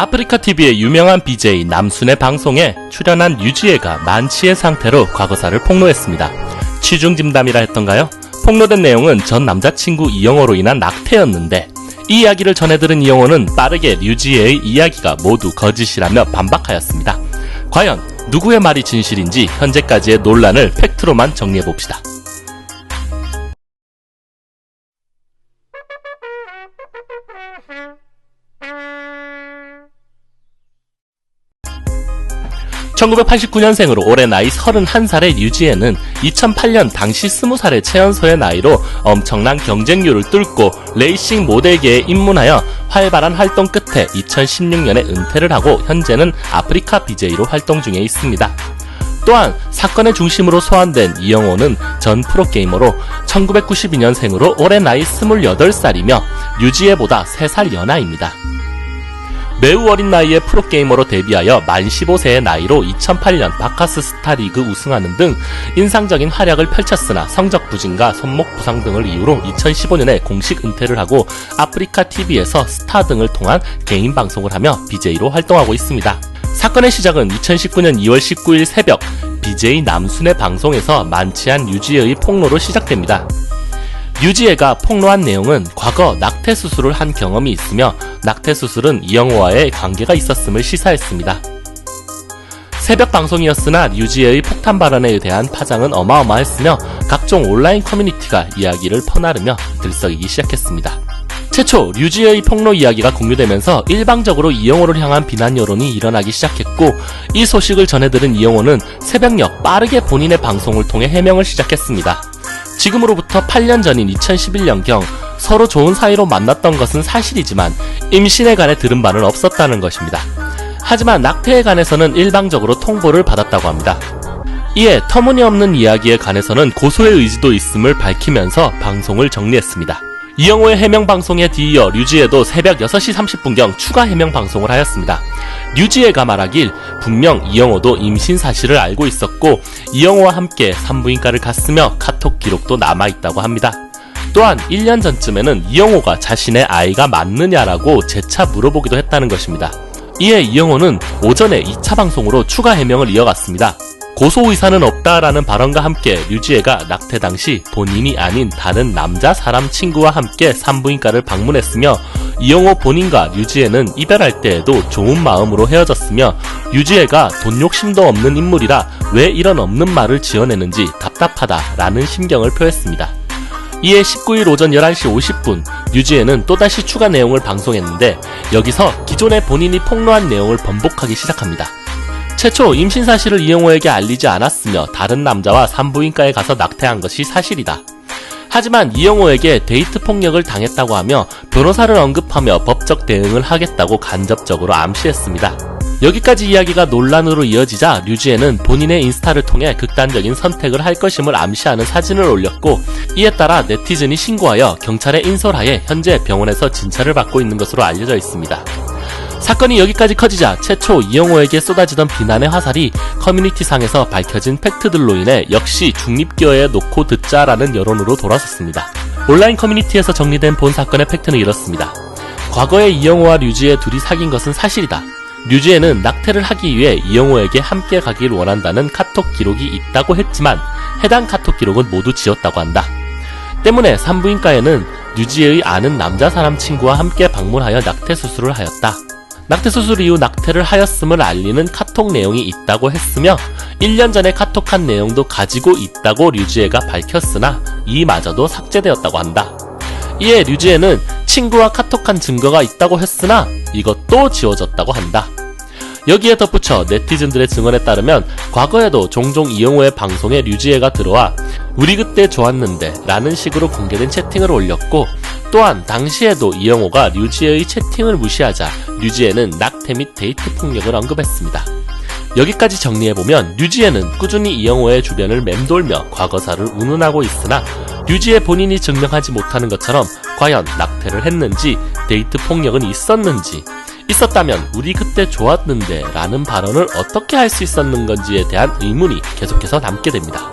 아프리카 TV의 유명한 BJ 남순의 방송에 출연한 유지혜가 만취의 상태로 과거사를 폭로했습니다. 취중 진담이라 했던가요? 폭로된 내용은 전 남자친구 이영호로 인한 낙태였는데 이 이야기를 전해들은 이영호는 빠르게 류지혜의 이야기가 모두 거짓이라며 반박하였습니다. 과연 누구의 말이 진실인지 현재까지의 논란을 팩트로만 정리해봅시다. (1989년생으로) 올해 나이 (31살의) 유지혜는 (2008년) 당시 (20살의) 최연소의 나이로 엄청난 경쟁률을 뚫고 레이싱 모델계에 입문하여 활발한 활동 끝에 (2016년에) 은퇴를 하고 현재는 아프리카 BJ로 활동 중에 있습니다. 또한 사건의 중심으로 소환된 이영호는 전 프로게이머로 1992년생으로 올해 나이 28살이며 유지혜보다 3살 연하입니다. 매우 어린 나이에 프로게이머로 데뷔하여 만 15세의 나이로 2008년 바카스 스타리그 우승하는 등 인상적인 활약을 펼쳤으나 성적 부진과 손목 부상 등을 이유로 2015년에 공식 은퇴를 하고 아프리카 TV에서 스타 등을 통한 개인 방송을 하며 BJ로 활동하고 있습니다. 사건의 시작은 2019년 2월 19일 새벽 BJ 남순의 방송에서 만취한 유지혜의 폭로로 시작됩니다. 유지혜가 폭로한 내용은 과거 낙태 수술을 한 경험이 있으며 낙태 수술은 이영호와의 관계가 있었음을 시사했습니다. 새벽 방송이었으나 유지혜의 폭탄 발언에 대한 파장은 어마어마했으며 각종 온라인 커뮤니티가 이야기를 퍼나르며 들썩이기 시작했습니다. 최초 류지혜의 폭로 이야기가 공유되면서 일방적으로 이영호를 향한 비난 여론이 일어나기 시작했고 이 소식을 전해들은 이영호는 새벽녘 빠르게 본인의 방송을 통해 해명을 시작했습니다. 지금으로부터 8년 전인 2011년경 서로 좋은 사이로 만났던 것은 사실이지만 임신에 관해 들은 바는 없었다는 것입니다. 하지만 낙태에 관해서는 일방적으로 통보를 받았다고 합니다. 이에 터무니없는 이야기에 관해서는 고소의 의지도 있음을 밝히면서 방송을 정리했습니다. 이영호의 해명 방송에 뒤이어 류지혜도 새벽 6시 30분경 추가 해명 방송을 하였습니다. 류지혜가 말하길 분명 이영호도 임신 사실을 알고 있었고 이영호와 함께 산부인과를 갔으며 카톡 기록도 남아있다고 합니다. 또한 1년 전쯤에는 이영호가 자신의 아이가 맞느냐라고 재차 물어보기도 했다는 것입니다. 이에 이영호는 오전에 2차 방송으로 추가 해명을 이어갔습니다. 고소 의사는 없다라는 발언과 함께 류지혜가 낙태 당시 본인이 아닌 다른 남자 사람 친구와 함께 산부인과를 방문했으며 이영호 본인과 류지혜는 이별할 때에도 좋은 마음으로 헤어졌으며 류지혜가 돈 욕심도 없는 인물이라 왜 이런 없는 말을 지어내는지 답답하다라는 심경을 표했습니다. 이에 19일 오전 11시 50분 류지혜는 또다시 추가 내용을 방송했는데 여기서 기존에 본인이 폭로한 내용을 번복하기 시작합니다. 최초 임신 사실을 이영호에게 알리지 않았으며 다른 남자와 산부인과에 가서 낙태한 것이 사실이다. 하지만 이영호에게 데이트 폭력을 당했다고 하며 변호사를 언급하며 법적 대응을 하겠다고 간접적으로 암시했습니다. 여기까지 이야기가 논란으로 이어지자 류지혜는 본인의 인스타를 통해 극단적인 선택을 할 것임을 암시하는 사진을 올렸고 이에 따라 네티즌이 신고하여 경찰에 인솔하여 현재 병원에서 진찰을 받고 있는 것으로 알려져 있습니다. 사건이 여기까지 커지자 최초 이영호에게 쏟아지던 비난의 화살이 커뮤니티상에서 밝혀진 팩트들로 인해 역시 중립기어에 놓고 듣자라는 여론으로 돌아섰습니다. 온라인 커뮤니티에서 정리된 본 사건의 팩트는 이렇습니다. 과거에 이영호와 류지혜 둘이 사귄 것은 사실이다. 류지혜는 낙태를 하기 위해 이영호에게 함께 가길 원한다는 카톡 기록이 있다고 했지만 해당 카톡 기록은 모두 지웠다고 한다. 때문에 산부인과에는 류지혜의 아는 남자 사람 친구와 함께 방문하여 낙태 수술을 하였다. 낙태 수술 이후 낙태를 하였음을 알리는 카톡 내용이 있다고 했으며 1년 전에 카톡한 내용도 가지고 있다고 류지혜가 밝혔으나 이마저도 삭제되었다고 한다. 이에 류지혜는 친구와 카톡한 증거가 있다고 했으나 이것도 지워졌다고 한다. 여기에 덧붙여 네티즌들의 증언에 따르면 과거에도 종종 이영호의 방송에 류지혜가 들어와 우리 그때 좋았는데 라는 식으로 공개된 채팅을 올렸고 또한 당시에도 이영호가 류지혜의 채팅을 무시하자 류지혜는 낙태 및 데이트 폭력을 언급했습니다. 여기까지 정리해보면 류지혜는 꾸준히 이영호의 주변을 맴돌며 과거사를 운운하고 있으나 류지혜 본인이 증명하지 못하는 것처럼 과연 낙태를 했는지 데이트 폭력은 있었는지 있었다면 우리 그때 좋았는데 라는 발언을 어떻게 할 수 있었는 건지에 대한 의문이 계속해서 남게 됩니다.